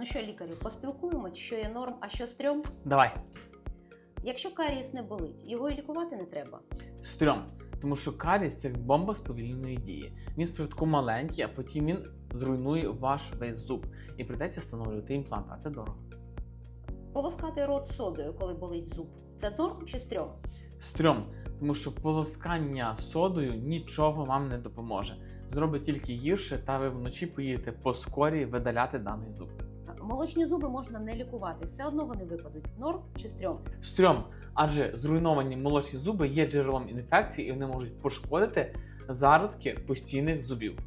Ну що, лікарю, поспілкуємось, що є норм, а що стрьом? Давай. Якщо карієс не болить, його і лікувати не треба. Стрьом. Тому що каріс це бомба сповільненої дії. Він спочатку маленький, а потім він зруйнує ваш весь зуб. І прийдеться встановлювати імплант, а це дорого. Полоскати рот содою, коли болить зуб. Це норм чи стрьом? Стрьом, тому що полоскання содою нічого вам не допоможе. Зробить тільки гірше, та ви вночі поїдете по скорі видаляти даний зуб. Молочні зуби можна не лікувати, все одно вони випадуть. Норм чи стрьом? Стрьом, адже зруйновані молочні зуби є джерелом інфекції і вони можуть пошкодити зародки постійних зубів.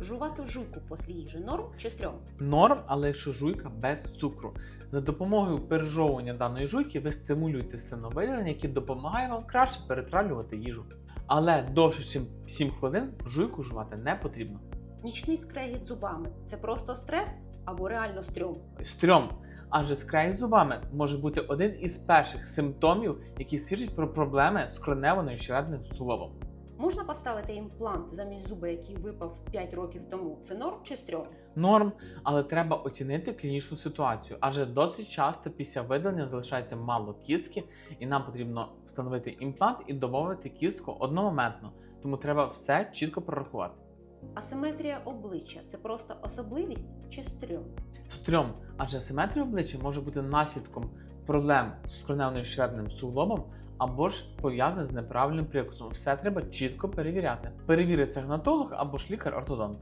Жувати жуйку після їжі норм чи стрьом? Норм, але якщо жуйка без цукру. За допомогою пережовування даної жуйки ви стимулюєте слиновиділення, яке допомагає вам краще перетравлювати їжу. Але довше, ніж 7 хвилин, жуйку жувати не потрібно. Нічний скрегіт зубами це просто стрес або реально стрьом. Стрьом, адже скрай з зубами може бути один із перших симптомів, які свідчать про проблеми з кроневою щелепним суглобом. Можна поставити імплант замість зуба, який випав 5 років тому. Це норм чи стрьом? Норм, але треба оцінити клінічну ситуацію, адже досить часто після видалення залишається мало кістки, і нам потрібно встановити імплант і домовити кістку одномоментно. Тому треба все чітко прорахувати. Асиметрія обличчя це просто особливість чи стрьом? Стрьом, адже симетрія обличчя може бути наслідком проблем з кроневною щелепним суглобом або ж пов'язане з неправильним прикусом. Все треба чітко перевіряти. Перевірить це гнатолог або ж лікар-ортодонт.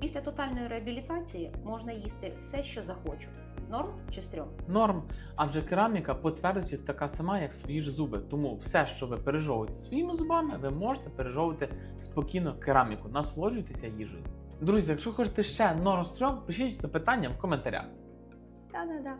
Після тотальної реабілітації можна їсти все, що захочу. Норм чи стрьом? Норм, адже кераміка потвердить така сама, як свої ж зуби. Тому все, що ви пережовуєте своїми зубами, ви можете пережовувати спокійно кераміку. Насолоджуйтеся їжею. Друзі, якщо хочете ще норм стрьом, пишіть запитання в коментарях. Та-да-да.